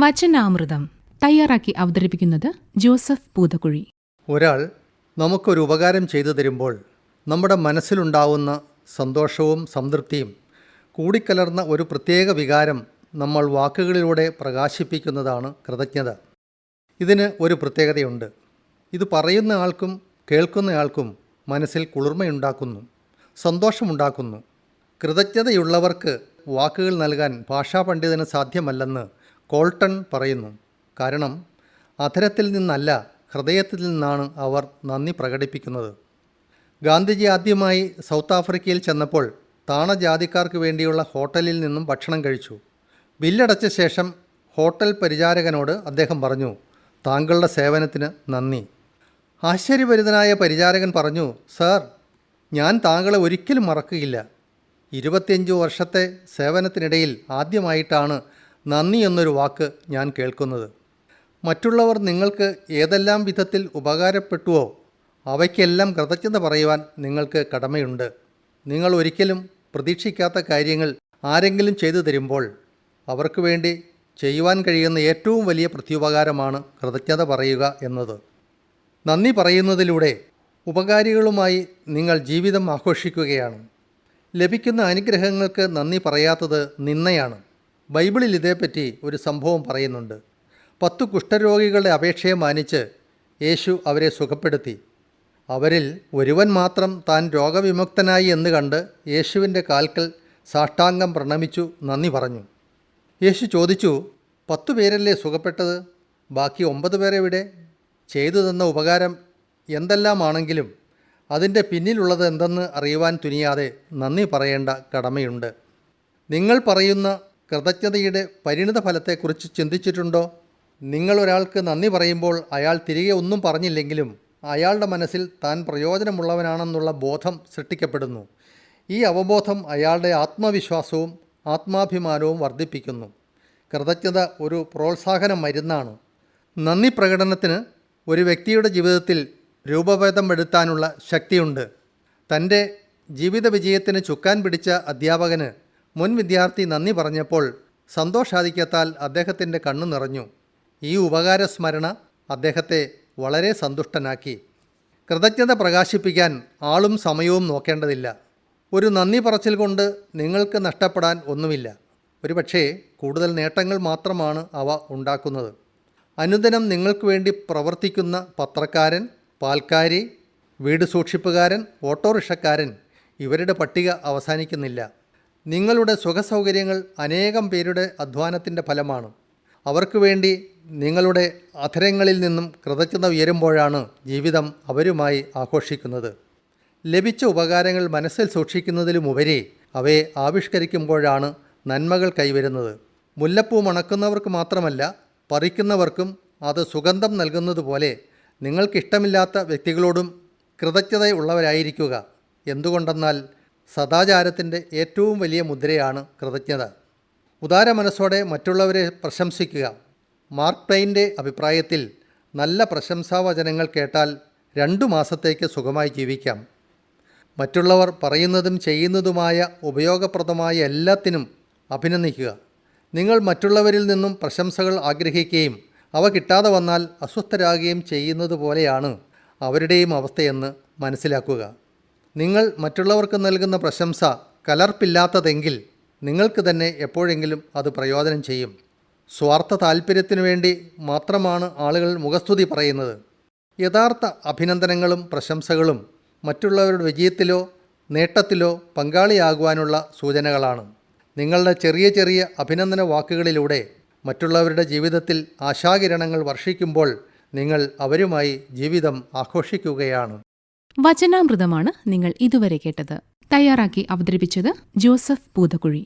വചനാമൃതം തയ്യാറാക്കി അവതരിപ്പിക്കുന്നത് ജോസഫ് പൂതക്കുഴി. ഒരാൾ നമുക്കൊരു ഉപകാരം ചെയ്തു തരുമ്പോൾ നമ്മുടെ മനസ്സിലുണ്ടാവുന്ന സന്തോഷവും സംതൃപ്തിയും കൂടിക്കലർന്ന ഒരു പ്രത്യേക വികാരം നമ്മൾ വാക്കുകളിലൂടെ പ്രകാശിപ്പിക്കുന്നതാണ് കൃതജ്ഞത. ഇതിന് ഒരു പ്രത്യേകതയുണ്ട്. ഇത് പറയുന്ന ആൾക്കും കേൾക്കുന്നയാൾക്കും മനസ്സിൽ കുളിർമയുണ്ടാക്കുന്നു സന്തോഷമുണ്ടാക്കുന്നു. കൃതജ്ഞതയുള്ളവർക്ക് വാക്കുകൾ നൽകാൻ ഭാഷാ പണ്ഡിതന് സാധ്യമല്ലെന്ന് കോൾട്ടൺ പറയുന്നു കാരണം അധരത്തിൽ നിന്നല്ല ഹൃദയത്തിൽ നിന്നാണ് അവർ നന്ദി പ്രകടിപ്പിക്കുന്നത്. ഗാന്ധിജി ആദ്യമായി സൗത്ത് ആഫ്രിക്കയിൽ ചെന്നപ്പോൾ താണജാതിക്കാർക്ക് വേണ്ടിയുള്ള ഹോട്ടലിൽ നിന്നും ഭക്ഷണം കഴിച്ചു. ബില്ലടച്ച ശേഷം ഹോട്ടൽ പരിചാരകനോട് അദ്ദേഹം പറഞ്ഞു താങ്കളുടെ സേവനത്തിന് നന്ദി. ആശ്ചര്യഭരിതനായ പരിചാരകൻ പറഞ്ഞു സാർ ഞാൻ താങ്കളെ ഒരിക്കലും മറക്കുകയില്ല. ഇരുപത്തിയഞ്ച് വർഷത്തെ സേവനത്തിനിടയിൽ ആദ്യമായിട്ടാണ് നന്ദി എന്നൊരു വാക്ക് ഞാൻ കേൾക്കുന്നത്. മറ്റുള്ളവർ നിങ്ങൾക്ക് ഏതെല്ലാം വിധത്തിൽ ഉപകാരപ്പെട്ടുവോ അവയ്ക്കെല്ലാം കൃതജ്ഞത പറയുവാൻ നിങ്ങൾക്ക് കടമയുണ്ട്. നിങ്ങൾ ഒരിക്കലും പ്രതീക്ഷിക്കാത്ത കാര്യങ്ങൾ ആരെങ്കിലും ചെയ്തു തരുമ്പോൾ അവർക്ക് വേണ്ടി ചെയ്യുവാൻ കഴിയുന്ന ഏറ്റവും വലിയ പ്രത്യുപകാരമാണ് കൃതജ്ഞത പറയുക എന്നത്. നന്ദി പറയുന്നതിലൂടെ ഉപകാരികളുമായി നിങ്ങൾ ജീവിതം ആഘോഷിക്കുകയാണ്. ലഭിക്കുന്ന അനുഗ്രഹങ്ങൾക്ക് നന്ദി പറയാത്തത് നിന്നയാണ് ബൈബിളിൽ ഇതേപ്പറ്റി ഒരു സംഭവം പറയുന്നുണ്ട്. പത്തു കുഷ്ഠരോഗികളുടെ അപേക്ഷയെ മാനിച്ച് യേശു അവരെ സുഖപ്പെടുത്തി. അവരിൽ ഒരുവൻ മാത്രം താൻ രോഗവിമുക്തനായി എന്ന് കണ്ട് യേശുവിന്റെ കാൽക്കൽ സാഷ്ടാംഗം പ്രണമിച്ചു നന്ദി പറഞ്ഞു. യേശു ചോദിച്ചു പത്തു പേരല്ലേ സുഖപ്പെട്ടത്? ബാക്കി ഒമ്പത് പേരെവിടെ? ചെയ്തു തന്ന ഉപകാരം എന്തെല്ലാമാണെങ്കിലും അതിന്റെ പിന്നിലുള്ളത് എന്തെന്ന് അറിയുവാൻ തുനിയാതെ നന്ദി പറയേണ്ട കടമയുണ്ട്. നിങ്ങൾ പറയുന്ന കൃതജ്ഞതയുടെ പരിണിത ഫലത്തെക്കുറിച്ച് ചിന്തിച്ചിട്ടുണ്ടോ? നിങ്ങൾ ഒരാൾക്ക് നന്ദി പറയുമ്പോൾ അയാൾ തിരികെ ഒന്നും പറഞ്ഞില്ലെങ്കിലും അയാളുടെ മനസ്സിൽ താൻ പ്രയോജനമുള്ളവനാണെന്നുള്ള ബോധം സൃഷ്ടിക്കപ്പെടുന്നു. ഈ അവബോധം അയാളുടെ ആത്മവിശ്വാസവും ആത്മാഭിമാനവും വർദ്ധിപ്പിക്കുന്നു. കൃതജ്ഞത ഒരു പ്രോത്സാഹന മരുന്നാണ്. നന്ദി പ്രകടനത്തിന് ഒരു വ്യക്തിയുടെ ജീവിതത്തിൽ രൂപഭേദം വരുത്താനുള്ള ശക്തിയുണ്ട്. തന്റെ ജീവിത വിജയത്തിന് ചുക്കാൻ പിടിച്ച അധ്യാപകന് മുൻ വിദ്യാർത്ഥി നന്ദി പറഞ്ഞപ്പോൾ സന്തോഷാധിക്യത്താൽ അദ്ദേഹത്തിന്റെ കണ്ണു നിറഞ്ഞു. ഈ ഉപകാരസ്മരണ അദ്ദേഹത്തെ വളരെ സന്തുഷ്ടനാക്കി. കൃതജ്ഞത പ്രകാശിപ്പിക്കാൻ ആളും സമയവും നോക്കേണ്ടതില്ല. ഒരു നന്ദി പറച്ചിൽ കൊണ്ട് നിങ്ങൾക്ക് നഷ്ടപ്പെടാൻ ഒന്നുമില്ല. ഒരുപക്ഷേ കൂടുതൽ നേട്ടങ്ങൾ മാത്രമാണ് അവ ഉണ്ടാക്കുന്നത്. അനുദിനം നിങ്ങൾക്ക് വേണ്ടി പ്രവർത്തിക്കുന്ന പത്രക്കാരൻ പാൽക്കാരി വീട് സൂക്ഷിപ്പുകാരൻ ഓട്ടോറിക്ഷക്കാരൻ ഇവരുടെ പട്ടിക അവസാനിക്കുന്നില്ല. നിങ്ങളുടെ സുഖസൗകര്യങ്ങൾ അനേകം പേരുടെ അധ്വാനത്തിന്റെ ഫലമാണ്. അവർക്ക് വേണ്ടി നിങ്ങളുടെ അധരങ്ങളിൽ നിന്നും കൃതജ്ഞത ഉയരുമ്പോഴാണ് ജീവിതം അവരുമായി ആഘോഷിക്കുന്നത്. ലഭിച്ച ഉപകാരങ്ങൾ മനസ്സിൽ സൂക്ഷിക്കുന്നതിലുമുപരി അവയെ ആവിഷ്കരിക്കുമ്പോഴാണ് നന്മകൾ കൈവരുന്നത്. മുല്ലപ്പൂ മണക്കുന്നവർക്ക് മാത്രമല്ല പറിക്കുന്നവർക്കും അത് സുഗന്ധം നൽകുന്നതുപോലെ നിങ്ങൾക്കിഷ്ടമില്ലാത്ത വ്യക്തികളോടും കൃതജ്ഞതയുള്ളവരായിരിക്കുക. എന്തുകൊണ്ടെന്നാൽ സദാചാരത്തിന്റെ ഏറ്റവും വലിയ മുദ്രയാണ് കൃതജ്ഞത. ഉദാര മനസ്സോടെ മറ്റുള്ളവരെ പ്രശംസിക്കുക. മാർക്ക് ട്വൈന്റെ അഭിപ്രായത്തിൽ നല്ല പ്രശംസാവചനങ്ങൾ കേട്ടാൽ രണ്ടു മാസത്തേക്ക് സുഖമായി ജീവിക്കാം. മറ്റുള്ളവർ പറയുന്നതും ചെയ്യുന്നതുമായ ഉപയോഗപ്രദമായ എല്ലാത്തിനും അഭിനന്ദിക്കുക. നിങ്ങൾ മറ്റുള്ളവരിൽ നിന്നും പ്രശംസകൾ ആഗ്രഹിക്കുകയും അവ കിട്ടാതെ വന്നാൽ അസ്വസ്ഥരാകുകയും ചെയ്യുന്നത് പോലെയാണ് അവരുടെയും അവസ്ഥയെന്ന് മനസ്സിലാക്കുക. നിങ്ങൾ മറ്റുള്ളവർക്ക് നൽകുന്ന പ്രശംസ കലർപ്പില്ലാത്തതെങ്കിൽ നിങ്ങൾക്ക് തന്നെ എപ്പോഴെങ്കിലും അത് പ്രയോജനം ചെയ്യും. സ്വാർത്ഥ താല്പര്യത്തിനു വേണ്ടി മാത്രമാണ് ആളുകൾ മുഖസ്തുതി പറയുന്നത്. യഥാർത്ഥ അഭിനന്ദനങ്ങളും പ്രശംസകളും മറ്റുള്ളവരുടെ വിജയത്തിലോ നേട്ടത്തിലോ പങ്കാളിയാകുവാനുള്ള സൂചനകളാണ്. നിങ്ങളുടെ ചെറിയ ചെറിയ അഭിനന്ദന വാക്കുകളിലൂടെ മറ്റുള്ളവരുടെ ജീവിതത്തിൽ ആശാകിരണങ്ങൾ വർഷിക്കുമ്പോൾ നിങ്ങൾ അവരുമായി ജീവിതം ആഘോഷിക്കുകയാണ്. വചനാമൃതമാണ് നിങ്ങൾ ഇതുവരെ കേട്ടത്. തയ്യാറാക്കി അവതരിപ്പിച്ചത് ജോസഫ് പൂതക്കുഴി.